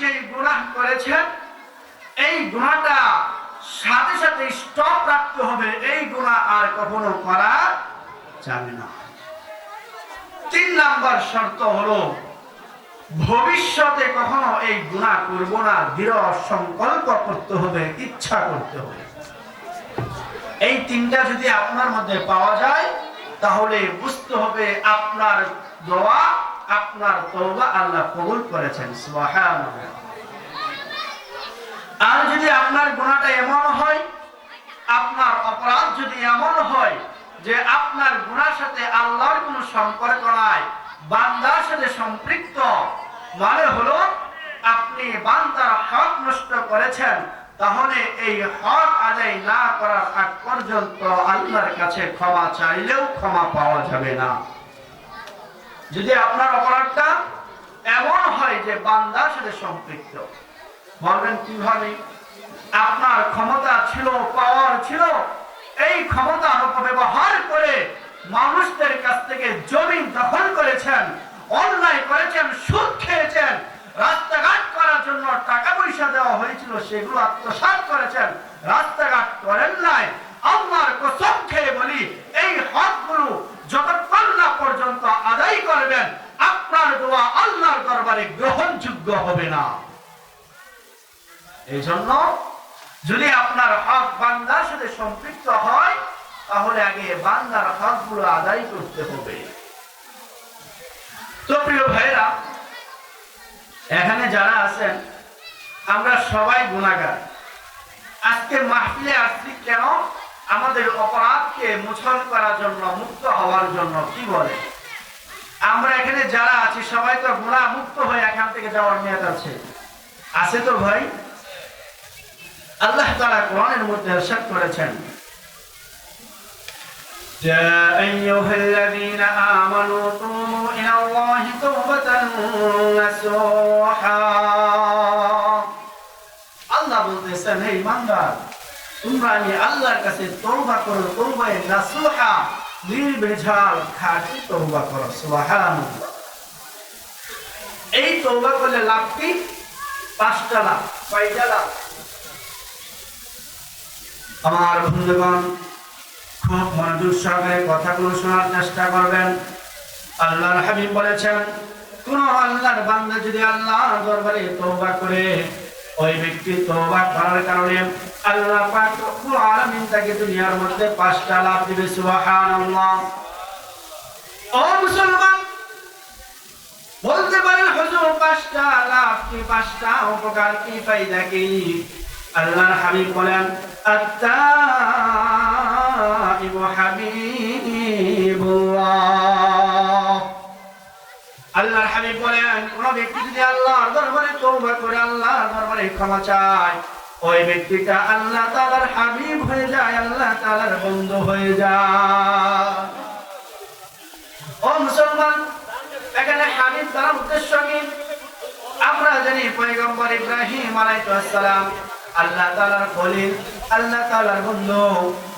যে গুনাহ করেছেন, এই গুনাহটা সাথে সাথে স্টপ রাখতে হবে। এই গুনাহ আর কখনো করা যাবে না। তিন নাম্বার শর্ত হলো, ভবিষ্যতে কখনো এই গুনাহ করব না। দৃঢ় সংকল্প করতে হবে, ইচ্ছা করতে হবে। এই তিনটা যদি আপনার মধ্যে পাওয়া যায়, তাহলে বুঝতে হবে আপনার দোয়া আপনার তওবা আল্লাহ কবুল করেছেন আর যদি আপনার গুণাটা এমন হয়, আপনার অপরাধ যদি এমন হয় যে আপনার গুণার সাথে আল্লাহর কোনো সম্পর্ক নাই, বান্দার সাথে সম্পৃক্ত মানে হলো আপনি বান্দার হক নষ্ট করেছেন, তাহলে এই হক আদায় না করার আগ পর্যন্ত আল্লাহর কাছে ক্ষমা চাইলেও ক্ষমা পাওয়া যাবে না। যদি আপনার অপরাধটা এমন হয় যে বান্দার সাথে সম্পৃক্ত, বলবেন কীভাবে? আপনার ক্ষমতা ছিল পাওয়ার ছিল, এই ক্ষমতা অপব্যবহার করে মানুষদের কাছ থেকে জমি দখল করেছেন, অন্যায় করেছেন, সুদ খেয়েছেন, রাস্তাঘাট করার জন্য টাকা পয়সা দেওয়া হয়েছিল, সেগুলো আত্মসাৎ করেছেন। রাস্তাঘাট করেন নাই। আল্লাহর কসম খেয়ে বলি, এই হকগুলো যতক্ষণ না পর্যন্ত আদায় করবেন, আপনার দোয়া আল্লাহর দরবারে গ্রহণযোগ্য হবে না। এই জন্য যদি আপনার হক বান্দার সাথে সম্পৃক্ত হয়, তাহলে আগে বান্দার হকগুলো আদায় করতে হবে। তো প্রিয় ভাইরা এখানে যারা আছেন, আমরা সবাই গুণাগার আজকে মাহফিলে আসছি কেন? আমাদের অপরাধকে মোছন করার জন্য মুক্ত হওয়ার জন্য কি বলে আমরা এখানে যারা আছি সবাই তো গুণা মুক্ত হয়ে এখান থেকে যাওয়ার মেয়াদ আছে আছে তো ভাই আল্লাহ তাআলা কোরআনের মধ্যে ارشاد করেছেন يا أيها الذين آمنوا توبوا إلى الله توبة نصوحا আল্লাহ বলতেছেন হে ইমানদার তোমরা আমি আল্লাহর কাছে তওবা করো, তওবায়ে নাসুহা নির্বেজাল খাঁটি তওবা করো, সুবহানাল্লাহ। এই তওবা করলে লাভ কি? পাঁচটা লাভ। কয়টা লাভ? আমার বন্ধুগণ, খুব মনোযোগ সহকারে কথাগুলো শোনার চেষ্টা করবেন। আল্লাহর হাবিব বলেছেন, কোন আল্লাহর বান্দা যদি আল্লাহর দরবারে তওবা করে, ওই ব্যক্তি তওবা করার কারণে আল্লাহ পাক রব্বুল আলামিন তাকে দুনিয়ার মধ্যে পাঁচটা লাভ দিবে, সুবহানাল্লাহ। ও মুসলমান, বলতে পারেন হুজুর, পাঁচটা লাভ কি, পাঁচটা উপকার কি, ফায়দা কি? আল্লাহর হাবিব বলেন, আত্তাইবু হাবিবুল্লাহ। আল্লাহর হাবিব বলেন, কোন ব্যক্তি যদি আল্লাহর দরবারে তওবা করে, আল্লাহর দরবারে ক্ষমা চায় ওই ব্যক্তিটা আল্লাহ তাআলার হাবিব হয়ে যায়, আল্লাহ তাআলার বন্ধু হয়ে যায়। ও মুসলমান, এখানে হাবিব দ্বারা উদ্দেশ্য কি? আমরা জানি পয়গম্বর ইব্রাহিম আলাইহিস সালাম আল্লাহ তাআলার খলিল, আল্লাহ তাআলার বন্ধু।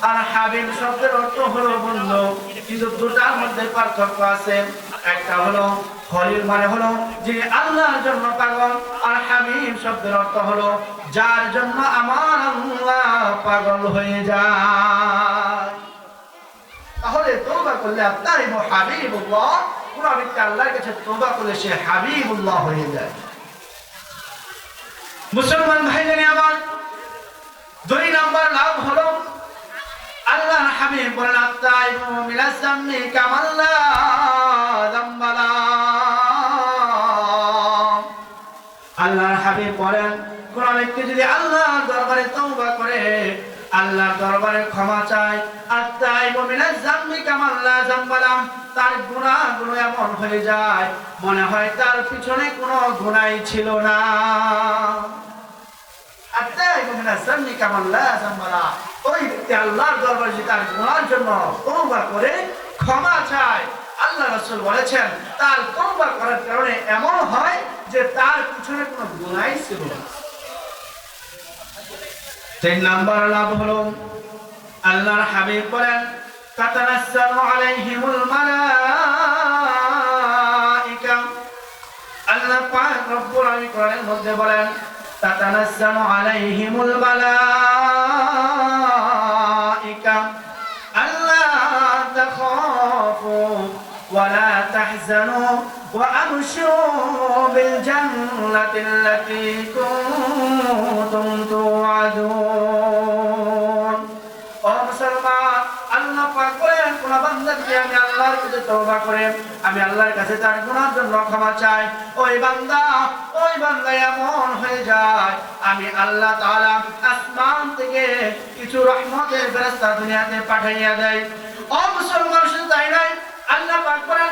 আর হাবিব শব্দের অর্থ হলো বন্ধু, কিন্তু দুটার মধ্যে পার্থক্য আছে। একটা হলো খলিল মানে হলো যে আল্লাহর জন্য পাগল, আর হাবিব শব্দের অর্থ হলো যার জন্য আমার আল্লাহ পাগল হয়ে যায়। তাহলে তওবা করলে আপনার হাবিবুল্লাহ কোন ব্যক্তি আল্লাহর কাছে তওবা করলে সে হাবিবুল্লাহ হয়ে যায়। মুসলমান ভাই জানি আমার দুই নম্বর লাভ হলো আল্লাহ হাবিব বলেন আত্মাইবু মিনাজ জাম্মি কামাল্লা জাম্বালা আল্লাহর হাবিব বলেন, কোন ব্যক্তি যদি আল্লাহর দরবারে তওবা করে, আল্লাহর দরবারে ক্ষমা চায় আত্মাইবু মিনাজ জাম্মি কামাল্লা জাম্বালা তার গুনাহগুলো এমন হয়ে যায়, মনে হয় তার পিছনে কোনো গুণাই ছিল না। আত্মাইবু মিনাজ জাম্মি কামাল্লা জাম্বালা ওই আল্লাহর দরবারে তার গুনার জন্য করে, ক্ষমা চায়, আল্লাহ রাসূল বলেছেন, তার তওবা করার কারণে এমন হয় যে তার পিছনে কোনো গুনাই ছিল না। তিন নাম্বার লাভ হলো, আল্লাহর হাবিব বলেন, তাতানাসসালু আলাইহিমুল মালাইকা। আল্লাহ পাক রব্বুল আলামিন কোরআনের মধ্যে বলেন আলাইহিমুল মালাইকা تحزنوا وأبشروا بالجنة التي كنتم توعدون ও মুসলমান আল্লাহ পাক বলেন কোন বান্দাকে আমি আল্লাহর কাছে তওবা করে আমি আল্লাহর কাছে তার গুনার জন্য ক্ষমা চাই ওই বান্দা ওই বান্দা এমন হয়ে যায় আমি আল্লাহ তাআলা আসমান থেকে কিছু রহমতের ফেরেশতা দুনিয়াতে পাঠাইয়া দেয় ও মুসলমান শুধু তাই নয় আল্লাহ পাক বলেন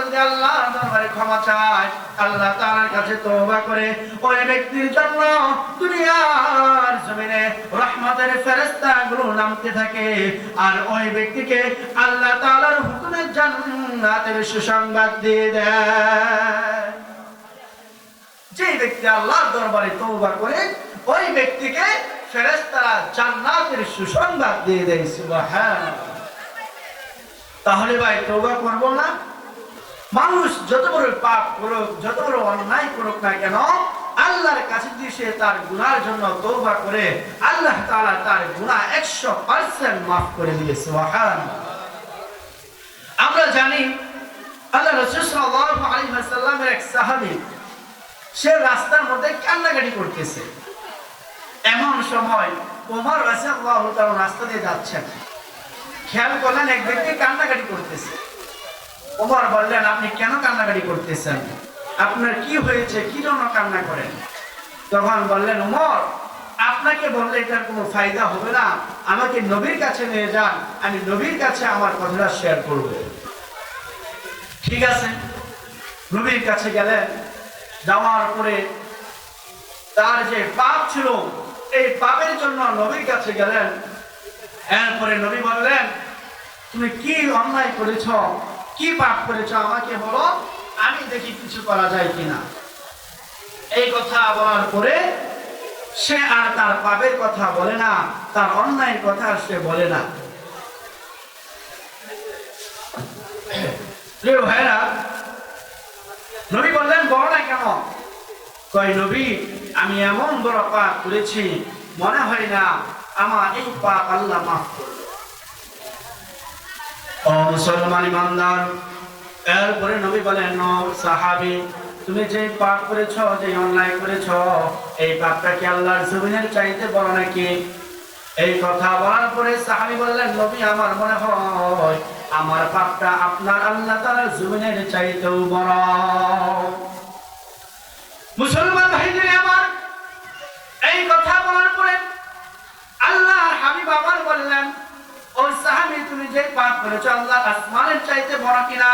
আল্লাহ সুসংবাদ দিয়ে দেয়। যে ব্যক্তি আল্লাহর দরবারে তওবা করে, ওই ব্যক্তিকে ফেরেশতারা জান্নাতের সুসংবাদ দিয়ে দেয়, সুবহানাল্লাহ। তাহলে ভাই, তওবা করব না? মানুষ যত বড় পাপ করুক, যত বড় অন্যায় করুক না কেন, আল্লাহর কাছে দিয়ে সে তার গুনার জন্য তওবা করে আল্লাহ তাআলা তার গুনাহ 100% maaf করে দিবে সুবহানাল্লাহ। আমরা জানি, আল্লাহ রাসূল সাল্লাল্লাহু আলাইহি ওয়াসাল্লামের এক সাহাবী, সে রাস্তার মধ্যে কান্নাকাটি করতেছে। এমন সময় ওমর রাদিয়াল্লাহু তাআলা রাস্তা দিয়ে যাচ্ছেন। খেয়াল করলেন এক ব্যক্তি কান্নাকাটি করতেছে। ওমর বললেন, আপনি কেন কান্নাকাটি করতেছেন? আপনার কি হয়েছে? কি জন্য কান্না করেন? তখন বললেন, ওমর, আপনাকে বললে এটার কোনো ফায়দা হবে না। আমাকে নবীর কাছে নিয়ে যান। আমি নবীর কাছে আমার কথাটা শেয়ার করব। ঠিক আছে? নবীর কাছে গেলেন। যাওয়ার পরে তার যে পাপ ছিল, এই পাপের জন্য নবীর কাছে গেলেন। এরপরে নবী বললেন, তুমি কি অন্যায় করেছ? কি পাপ করেছ আমাকে বলো? আমি দেখি কিছু করা যায় কিনা। এই কথা বলার পরে সে আর তার পাপের কথা বলে না, তার অন্যায়ের কথা সে বলে না। ভাইরা নবী বললেন বড় না কেন? কয়, নবী, আমি এমন বড় পাপ করেছি, মনে হয় না, আমার এই পাপ আল্লাহ মাফ করবে। ও মুসলমান ইমানদার। এরপরে নবী বলেন সাহাবি, তুমি যে পাপ করেছ, যে অন্যায় করেছ, এই পাপটা কি আল্লাহর জমিনের চাইতে বড় নাকি? এই কথা বলার পরে সাহাবি বললেন, নবী, আমার মনে হয় আমার পাপটা আপনার আল্লাহ তাআলার জমিনের চাইতেও বড়। আল্লাহ আসমানের চাইতে বড় কিনা?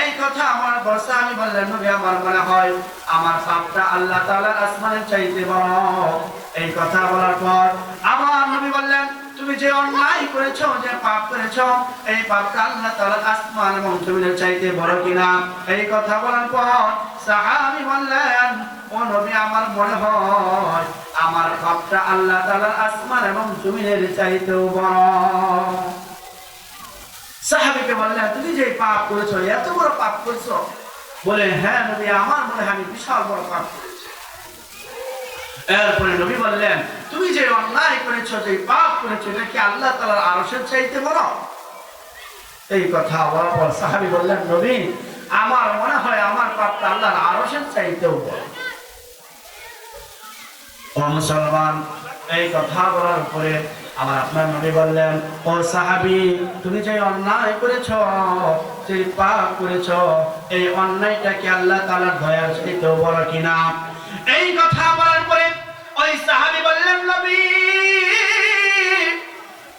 এই কথা আমার আমি নবী, আমার মনে হয় আমার আল্লাহ আসমানের চাইতে বড়। এই কথা বলার পর আমার নবী বললেন, তুমি যে অন্যায় করেছ, যে পাপ করেছ, এই পাপটা আল্লাহ তাআলার আসমান এবং জমিনের চাইতে বড় কিনা? এই কথা বলার পর সাহাবী বললেন, ও নবী, আমার মনে হয় আমার পাপটা আল্লাহ তাআলার আসমান এবং জমিনের চাইতেও বড়। সাহাবীকে বললেন, তুমি যে পাপ করেছ, এত বড় পাপ করেছ? বলে হ্যাঁ নবী, আমার মনে হয় আমি বিশাল বড় পাপ করেছি। এরপরে নবী বললেন, তুমি যে অন্যায় করেছ, যে পাপ করেছ, এটা কি আল্লাহ তাআলার আরশের চাইতে বড়? এই কথা বলার পর সাহাবী বললেন, নবী, আমার মনে হয় আমার পাপটা আল্লাহর আরশের চাইতেও বড়। মুসলমান, এই কথা বলার পরে আমার আপনার নবী বললেন, ও সাহাবি, তুমি যে অন্যায় করেছ, যে পাপ করেছ, এই অন্যায়টা কি আল্লাহ তাআলার দয়ার চাইতেও বড় কিনা? এই কথা বলার পরে ওই সাহাবি বললেন, নবী,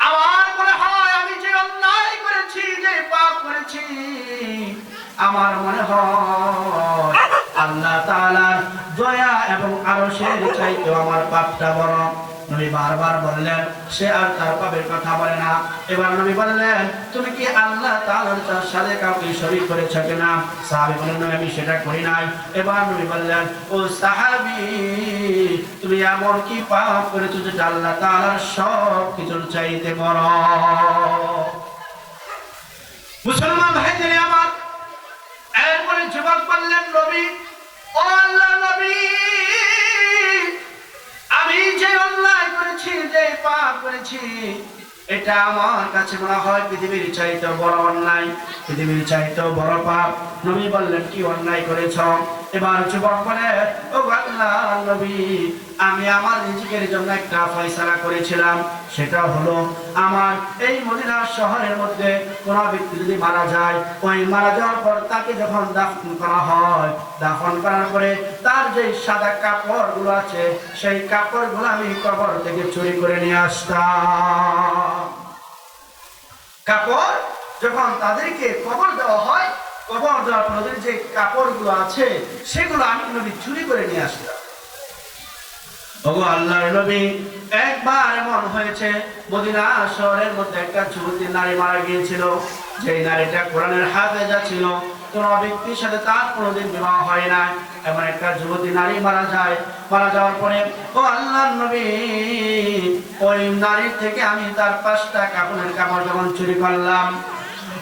আমার মনে হয় আমি যে অন্যায় করেছি, যে পাপ করেছি, আমার মনে হয় আল্লাহ তাআলার দয়া এবং আরশের চাইতেও আমার পাপটা বড়। নবী বারবার বললেন, সে আর তার পাপের কথা বলে না। এবার নবী বললেন, তুমি কি আল্লাহ তাআলার তার সাথে কাউকে শরীক করেছ কিনা? সাহাবী বললেন, আমি সেটা করি নাই। এবার নবী বললেন, ও সাহাবী, তুমি এমন কি পাপ করেছ যেটা আল্লাহ তাআলার সব কিছুর চাইতে বড়? মুসলমান ভাইদের আমার, এরপরে যুবক বললেন, নবী, ও আল্লাহ নবী আমি যে অন্যায় করেছি, যে পাপ করেছি, এটা আমার কাছে মনে হয় পৃথিবীর চাইতে বড় অন্যায়, পৃথিবীর চাইতে বড় পাপ। নবী বললেন, কি অন্যায় করেছ? এবার যুবক বলে ও আমি আমার নিজের জন্য একটা ফয়সালা করেছিলাম। সেটা হলো, আমার এই মদিনা শহরের মধ্যে কোন ব্যক্তি যদি মারা যায়, ওই মারা যাওয়ার পর তাকে যখন দাফন করা হয়, দাফন করার পরে তার যে সাদা কাপড়গুলো আছে, সেই কাপড়গুলো আমি কবর থেকে চুরি করে নিয়ে আসতাম। কাপড় যখন তাদেরকে কবর দেওয়া হয় যে কাপড়গুলো আছে, সেগুলো আমি নবী চুরি করে নিয়ে আসতাম ওগো আল্লাহর নবী একবার এমন হয়েছে, মদিনা শহরের মধ্যে একটা নারী মারা গিয়েছিল যে নারীটা কোরআনের ছিল। কোন ব্যক্তির সাথে তার কোনোদিন বিবাহ হয় না এমন একটা যুবতী নারী মারা যায়। মারা যাওয়ার পরে, ও আল্লাহর নবী, ওই নারীর থেকে আমি তার পাঁচটা কাপড়ের কাপড় যখন চুরি করলাম,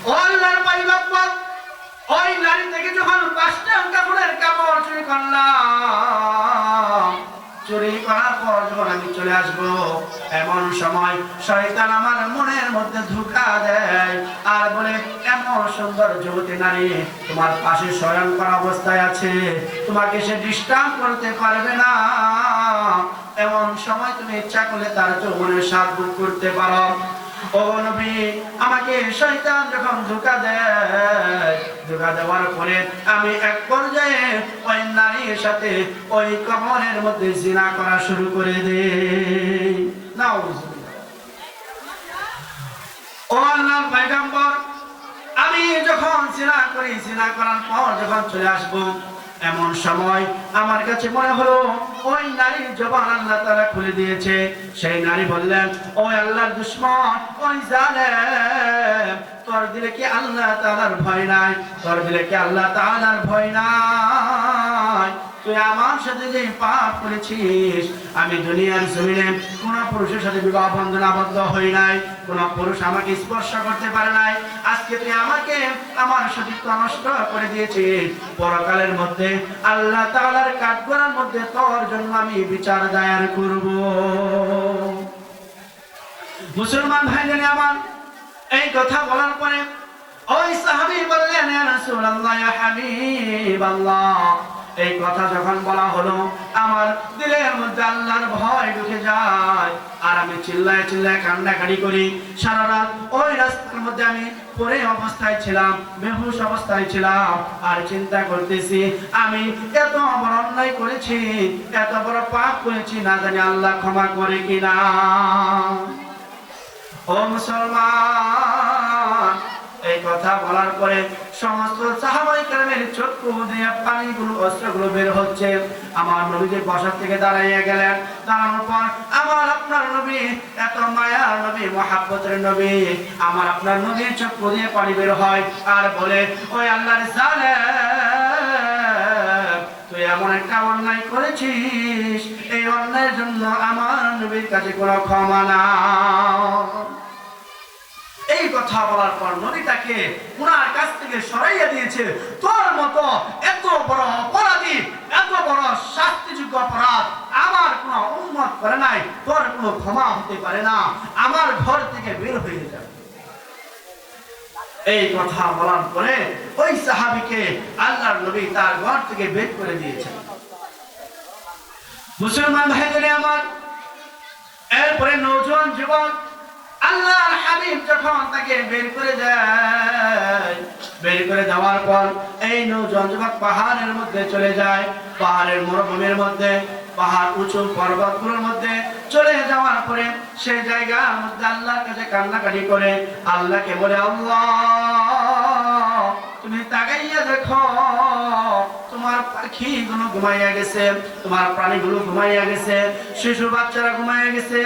ও আল্লাহর ওই নারী থেকে যখন পাঁচটা কাপড়ের কাপড় চুরি করলাম। চুরি করার পর যখন আমি চলে আসব, এমন সময় শয়তান আমার মনের মধ্যে ধোকা দেয় আর বলে, এমন সুন্দর যুবতী নারী তোমার পাশে শয়ন করা অবস্থায় আছে। তোমাকে সে ডিস্টার্ব করতে পারবে না। এমন সময় তুমি ইচ্ছা করলে তার স্বাদ ভোগ করতে পারো। ও নবী, আমাকে শয়তান যখন ধোকা দেয়, ধোকা দেওয়ার পরে আমি এক পর্যায়ে ওই নারীর সাথে ওই মধ্যে জিনা করা শুরু করে দেই। ও পয়গম্বর, আমি যখন জিনা করি, জিনা করার পর যখন চলে আসব এমন সময় আমার কাছে মনে হলো, ওই নারীর জবান আল্লাহ তারা খুলে দিয়েছে। সেই নারী বললেন, ওই আল্লাহর দুশ্মন, ওই জানে তোর দিলে কি আল্লাহ তালার ভয় নাই? তোর দিলে কি আল্লাহ তালার ভয় নাই? তুই আমার সাথে যে পাপ করেছিস, আমি দুনিয়ার জমিনে পুরুষের সাথে বিবাহ বন্ধন আবদ্ধ হই নাই পুরুষ আমাকে স্পর্শ করতে পারে নাই। আজকে তুই আমাকে আমার সতীত্ব নষ্ট করে দিয়েছিস। পরকালের মধ্যে আল্লাহ তাআলার কাঠগড়ার মধ্যে তোর জন্য আমি বিচার দায়ের করব। মুসলমান ভাই জানি আমার, এই কথা বলার পরে ওই বললেন রাসূলুল্লাহ, ইয়া হাবিবাল্লাহ। এই কথা যখন বলা হলো, আমার দিলের মধ্যে আল্লাহর ভয় ঢুকে যায়। আর আমি চিল্লায় চিল্লায় কান্নাকাটি করি। সারা রাত ওই রাস্তার মধ্যে আমি পরে অবস্থায় ছিলাম, বেহুশ অবস্থায় ছিলাম। আর চিন্তা করতেছি, আমি এত বড় অন্যায় করেছি, এত বড় পাপ করেছি, না জানি আল্লাহ ক্ষমা করে কিনা। ও মুসলমান এই কথা বলার পরে সমস্ত সাহাবাই কেরামের চক্ষু দিয়ে পানিগুলো, অস্ত্রগুলো বের হচ্ছে। আমার নবী বসার থেকে দাঁড়াইয়া গেলেন, দাঁড়ানোর পর আমার আপনার নবী, এত মায়ার নবী, মহাব্বতের নবী, আমার আপনার নবীর চক্ষু দিয়ে পানি বের হয় আর বলে, ওই আল্লাহর জালেম, তুই এমন একটা অন্যায় করেছিস, এই অন্যায়ের জন্য আমার নবীর কাছে কোনো ক্ষমা না এই কথা বলার পর নবী তাকে উনার কাছ থেকে সরাইয়া দিয়েছে, তোর মতো এত বড় অপরাধী, এত বড় শাস্তিযোগ্য অপরাধ আমার কোনো উন্মত করে নাই, তোর কোনো ক্ষমা হতে পারে না, আমার ঘর থেকে বের হয়ে যাবে এই কথা বলার পরে ওই সাহাবিকে আল্লাহর নবী তার ঘর থেকে বের করে দিয়েছেন। মুসলমান ভাইদের আমার, এরপরে নজন যুবক আল্লাহর হাবিব যখন তাকে বের করে বের করে পর এই নৌজওয়ান যুবক পাহাড়ের মধ্যে চলে যায়, পাহাড়ের মরুভূমির মধ্যে, পাহাড় উঁচু পর্বতগুলোর মধ্যে চলে যাওয়ার পরে সেই জায়গার মধ্যে আল্লাহর কাছে কান্নাকাটি করে, আল্লাহকে বলে, আল্লাহ, তুমি তাকাইয়া দেখো। তোমার পাখিগুলো ঘুমাইয়া গেছে, তোমার প্রাণীগুলো ঘুমাইয়া গেছে শিশু বাচ্চারা ঘুমাইয়া গেছে,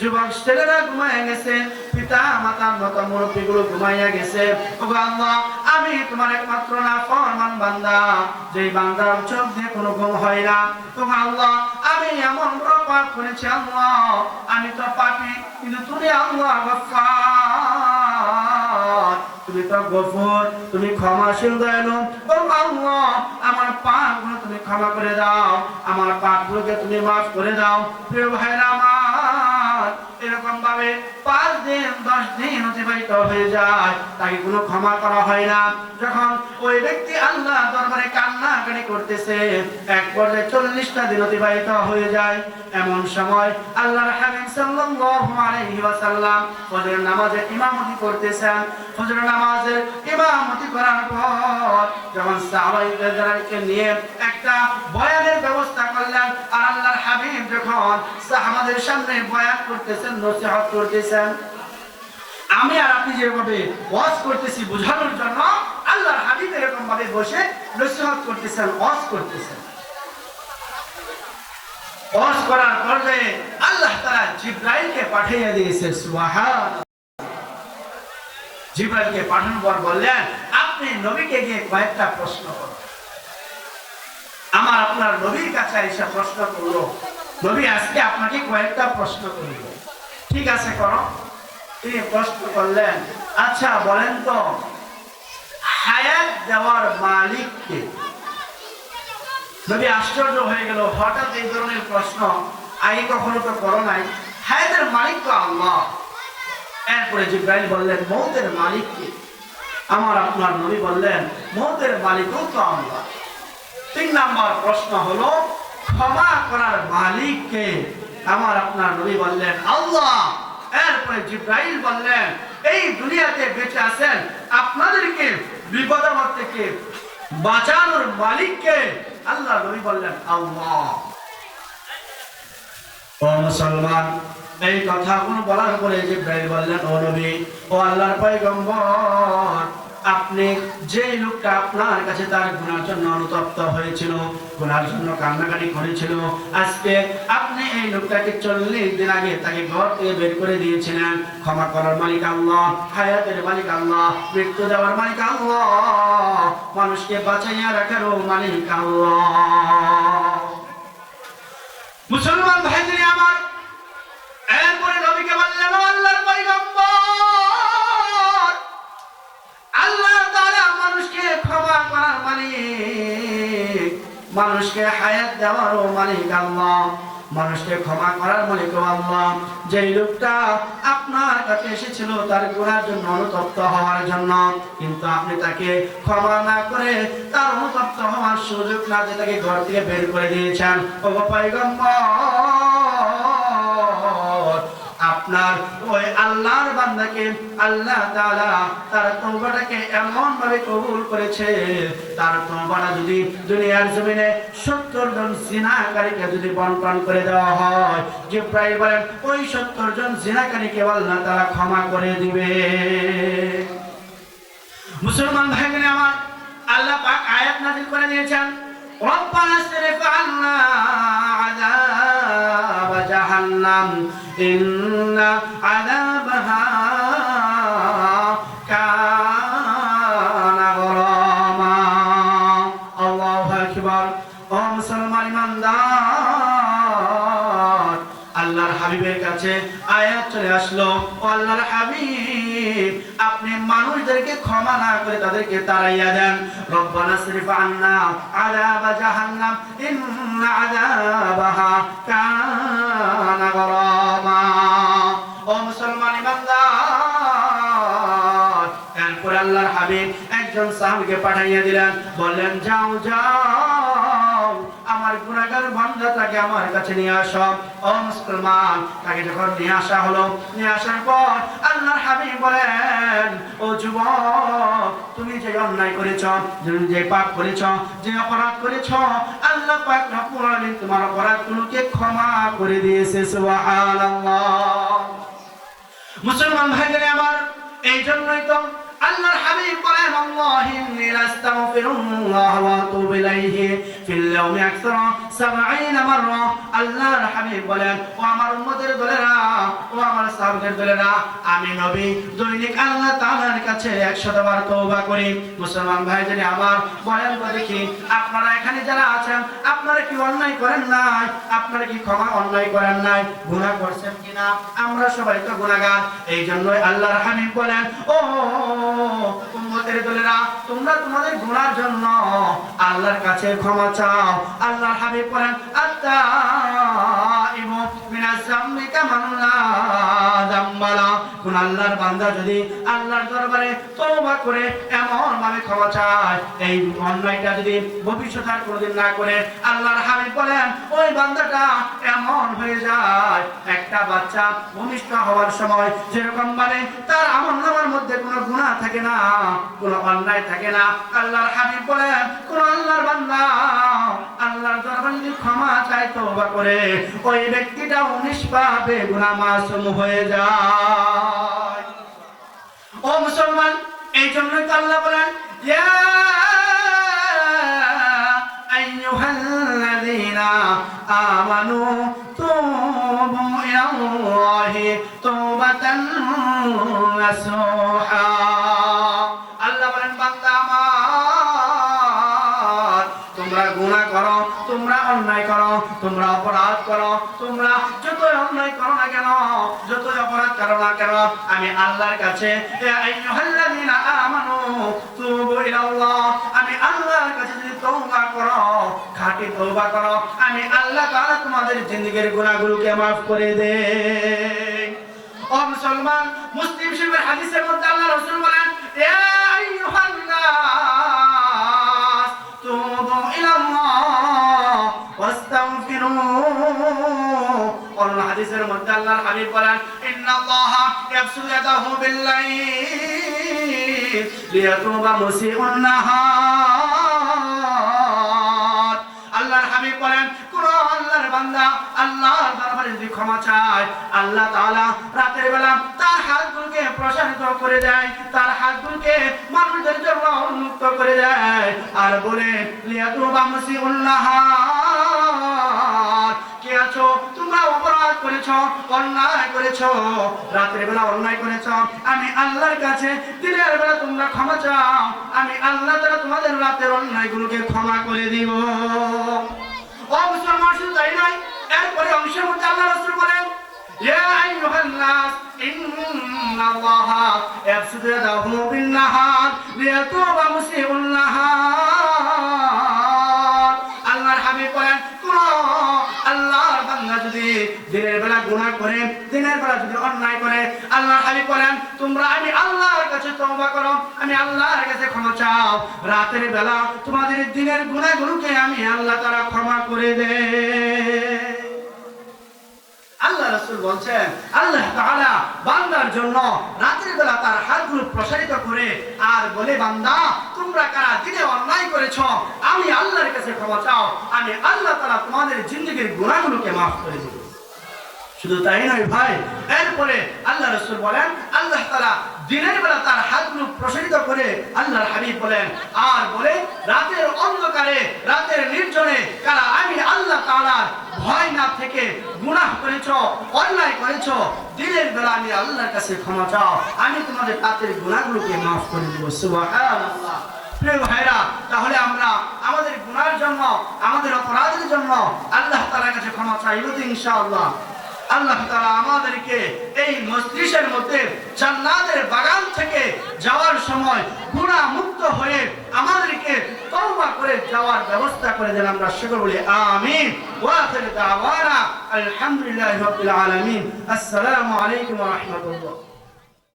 যুবক ছেলেরা ঘুমাইয়া গেছে আমি এমন করেছি আমি তো পাপি, কিন্তু তুমি আল্লাহ তুমি তো গফুর, তুমি ক্ষমাশীল দয়ালু। ও আল্লাহ, আমার পাপগুলো তুমি ক্ষমা করে দাও, আমার পাপগুলোকে তুমি মাফ করে দাও। প্রিয় ভাইরা আমার এরকম ভাবে পাঁচ দিন, দশ দিন অতিবাহিত হয়ে যায়, তাকে কোনো ক্ষমা করা হয় না। যখন ওই ব্যক্তি আল্লাহ দরবারে কান্নাকাটি করতেছে, এক পর্যায়ে চল্লিশটা দিন অতিবাহিত হয়ে যায়। এমন সময় আল্লাহর হাবিব সাল্লাল্লাহু আলাইহি ওয়াসাল্লাম ফজরের নামাজে ইমামতি করতেছেন। ফজরের নামাজের ইমামতি করার পর যখন সাহাবাইকে নিয়ে একটা বয়ানের ব্যবস্থা করলেন, আর আল্লাহর হাবিব যখন সাহাবাদের সামনে বয়ান করতেছেন নসিহত করতেছেন। আমি আর আপনি যেভাবে ওয়াজ করতেছি বোঝানোর জন্য আল্লাহর হাবিব এরকম ভাবে বসে নসিহত করতেছেন, ওয়াজ করতেছেন। ওয়াজ করার আল্লাহ জিব্রাইলকে পাঠিয়ে দিয়েছে জিব্রাইলকে পাঠানোর পর বললেন, আপনি নবীকে গিয়ে কয়েকটা প্রশ্ন করুন। আমার আপনার নবীর কাছে এসে প্রশ্ন করল, নবী আজকে আপনাকে কয়েকটা প্রশ্ন করব ঠিক আছে করো তিনি প্রশ্ন করলেন। আচ্ছা বলেন তো, হায়াত দেওয়ার মালিককে যদি আশ্চর্য হয়ে গেল, হঠাৎ এই ধরনের প্রশ্ন আগে কখনো তো করো নাই। হায়াতের মালিক তো আল্লাহ। এরপরে জিব্রাইল বললেন, মৌতের মালিককে আমার আপনার নবী বললেন, মৌতের মালিকও তো আল্লাহ। তিন নাম্বার প্রশ্ন হলো, ক্ষমা করার মালিককে আমার আপনার নবী বললেন, আল্লাহ! এরপরে জিব্রাইল বললেন, এই দুনিয়াতে বেঁচে আছেন, আপনাদেরকে বিপদাবাদ থেকে বাঁচানোর মালিককে আল্লাহ নবী বললেন, আল্লাহ! ও মুসলমান, এই কথা কথাগুলো বলার পরে জিব্রাইল বললেন, ও নবী, ও আল্লাহর পয়গম্বর আপনি যে লোকটা আপনার কাছে তার গুনার জন্য অনুতপ্ত হয়েছিল, গুনার জন্য কান্নাকাটি করেছিল, আজকে আপনি এই লোকটাকে চল্লিশ দিন আগে তাকে ঘর থেকে বের করে দিয়েছিলেন। ক্ষমা করার মালিক আল্লাহ, হায়াতের মালিক আল্লাহ, মৃত্যু দেওয়ার মালিক আল্লাহ, মানুষকে বাঁচাইয়া রাখারও মালিক আল্লাহ। মুসলমান ভাইদের আমার মালিক। মানুষকে হায়াত দেওয়ারও মালিক আল্লাহ। মানুষকে ক্ষমা করার মালিক আল্লাহ। যেই লোকটা আপনার কাছে এসেছিল, তার গুণার জন্য অনুতপ্ত হওয়ার জন্য। কিন্তু আপনি তাকে ক্ষমা না করে তার অনুতপ্ত হওয়ার সুযোগ না দিয়ে তাকে ঘর থেকে বের করে দিয়েছেন। ও পয়গম্বর! আপনার ওই আল্লাহর বান্দাকে আল্লাহ তাআলা তার তওবাটাকে এমন ভাবে কবুল করেছে, তার তওবাটা যদি দুনিয়ার জমিনে 70 জন জিনাকারীকে যদি বন্টন করে দেওয়া হয়, জিব্রাইল বলেন, ওই 70 জন জিনাকারীকে আল্লাহ তাআলা ক্ষমা করে দিবে। মুসলমান ভাইগণ, আমার আল্লাহ পাক আয়াত নাযিল করে দিয়েছেন। রব্বানা সরিফ আন্না আযাব জাহান্নাম ইন্না আযাবাহা আয়াত চলে আসলো। আল্লাহর হাবিব, আপনি মানুষদেরকে ক্ষমা না করে তাদেরকে তাড়াইয়া দেন। রব্বানা সরিফ আন্না আযাব জাহান্নাম, ইন্না আযাবাহা কানা গরামা। ও মুসলমান ইমানদার, এরপর আল্লাহর হাবিব একজন সাহাবীকে পাঠাইয়া দিলেন। বললেন, যাও যাও। আমার গুণাগার বান্দাটাকে আমার কাছে নিয়ে আসো। ও মুসলমান, তাকে যখন নিয়ে আসা হলো, নিয়ে আসার পর আল্লাহর হাবিব বলেন, ও যুবক, তুমি যে অন্যায় করেছ যে পাপ করেছ, যে অপরাধ করেছ, আল্লাহ পাক রব্বুল আলামিন তোমার অপরাধগুলোকে ক্ষমা করে দিয়েছে, সুবহানাল্লাহ। মুসলমান ভাইদের, আমার এই জন্যই তো আল্লাহর হাবিব বলেন, আল্লাহ ইন্নী ওয়া আতুবু ইলাইহি ফিল ইয়াউমি আকসারা 70 মাররা। আল্লাহর হাবিব বলেন, ও আমার উম্মতের দলেরা, ও আমার সাহাবীদের দলেরা, আমি নবী, দৈনিক আল্লাহ তাআলার কাছে 100 বার তওবা করি। মুসলমান ভাই যদি আমার বলেন তো দেখি, আপনারা এখানে যারা আছেন, আপনারা কি অন্যায় করেন নাই? আপনারা কি ক্ষমা অন্যায় করেন নাই? গুনাহ করছেন কিনা? আমরা সবাই তো গুনাহগার। এই জন্যই আল্লাহর হাবিব বলেন, ও উম্মতের দলেরা, তোমরা তোমাদের গুনার জন্য আল্লাহর কাছে ক্ষমা চাও। আল্লাহ হাবিব বলেন আত্তাইবু মিনাজ জামবি যামবালা কোন আল্লাহর বান্দা যদি আল্লাহর দরবারে তওবা করে, এমন ভাবে ক্ষমা চায়, এই অন্যায়টা যদি ভবিষ্যতে আর কোনোদিন না করে, আল্লাহর হাবিব বলেন, ওই বান্দাটা এমন হয়ে যায়, একটা বাচ্চা ভূমিষ্ঠ হওয়ার সময় যেরকম মানে তার আমল নামার মধ্যে কোনো গুনাহ থাকে না, কোনো অন্যায় থাকে না। আল্লাহর হাবিব বলেন, কোন আল্লাহর বান্দা আল্লাহর দরবারে যদি ক্ষমা চায়, তওবা করে, ওই ব্যক্তিটা উনিশ পাবে মাসুম হয়ে যায়। ও মুসলমান এই জন্যই তো আল্লাহ বলেন আমানু তুবু ইলাল্লাহি তাওবাতান নাসুহা। গুনাহ করো, তোমরা অন্যায় করো, তোমরা অপরাধ করো, তোমরা যতই অন্যায় করো না কেন, যতই অপরাধ করো না কেন, আমি আল্লাহর কাছে তুবু আমি আল্লাহর কাছে যদি তওবা করো খাঁটি তওবা করো, আমি আল্লাহ তাআলা তোমাদের জিন্দেগীর গুনাহগুলোকে মাফ করে দে। ও মুসলমান, মুসলিম শরীফের হাদিসের মধ্যে আল্লাহ রাসূল বলেন ইয়া হাদিসের মধ্যে আল্লাহর হাবিব বলেন, ইন্নাল্লাহ ইয়াদাহু বিল্লাইল লিয়াতুবা মুসিউন নাহার। আল্লাহর হাবিব বলেন, কোন আল্লাহর বান্দা আল্লাহর দরবারে যদি ক্ষমা চায়, আল্লাহ তাআলা রাতের বেলা তার হাতগুলোকে প্রসারিত করে দেয়, তার হাতগুলোকে মানুষদের জন্য উন্মুক্ত করে দেয়। আর বলে কে আছো? তোমরা অপরাধ করেছ, অন্যায় করেছ, রাতের বেলা অন্যায় করেছ। আমি আল্লাহর কাছে, দিনের বেলা তোমরা ক্ষমা চাও। আমি আল্লাহ তাআলা তোমাদের রাতের অন্যায়গুলোকে ক্ষমা করে দিব। মুসলমান, শুধু তাই নয়, এরপরে অংশের মধ্যে আল্লাহ রাসূল বলেন আল্লাহর যদি দিনের বেলা দিনের বেলা যদি অন্যায় করে, আল্লাহর তোমরা আমি আল্লাহর কাছে করো, আমি আল্লাহর কাছে ক্ষমা চাও। রাতের বেলা তোমাদের দিনের গুনাহগুলোকে আমি আল্লাহ তাআলা ক্ষমা করে দেয় আল্লাহ রসুল বলছেন, আল্লাহ তাআলা বান্দার জন্য রাতের বেলা তার হাতগুলো প্রসারিত করে আর বলে, বান্দা, তোমরা কারা দিনে অন্যায় করেছ? আমি আল্লাহর কাছে ক্ষমা চাও। আমি আল্লাহ তাআলা তোমাদের জিন্দগির গুনাহগুলোকে মাফ করে দেব। শুধু তাই নয় ভাই, এরপরে আল্লাহ রসুল বলেন, আল্লাহ তালা দিনের বেলা তার হাতগুলো প্রসারিত করে আল্লাহর হাবিব বলেন, আর বলে, রাতের অন্ধকারে, রাতের নির্জনে, কারা আমি আল্লাহ তাআলার ভয় না থেকে গুনাহ করেছ, অন্যায় করেছ, দিনের বেলা আমি আল্লাহর কাছে ক্ষমা চাও, আমি তোমাদের রাতের গুনাহগুলোকে মাফ করে দেব, সুবহানাল্লাহ। তাহলে আমরা আমাদের গুনার জন্য, আমাদের অপরাধের জন্য আল্লাহ তাআলার কাছে ক্ষমা চাইব ইনশাআল্লাহ। আল্লাহ তারা আমাদেরকে এই মজলিসের মধ্যে জান্নাতের বাগান থেকে যাওয়ার সময় গুণা মুক্ত হয়ে আমাদেরকে তওবা করে যাওয়ার ব্যবস্থা করে দেন আমরা সকলে বলি, আমিন। ওয়া আখির দাওয়ানা আলহামদুলিল্লাহি রাব্বিল আলামিন। আসসালামু আলাইকুম ওয়া রাহমাতুল্লাহ।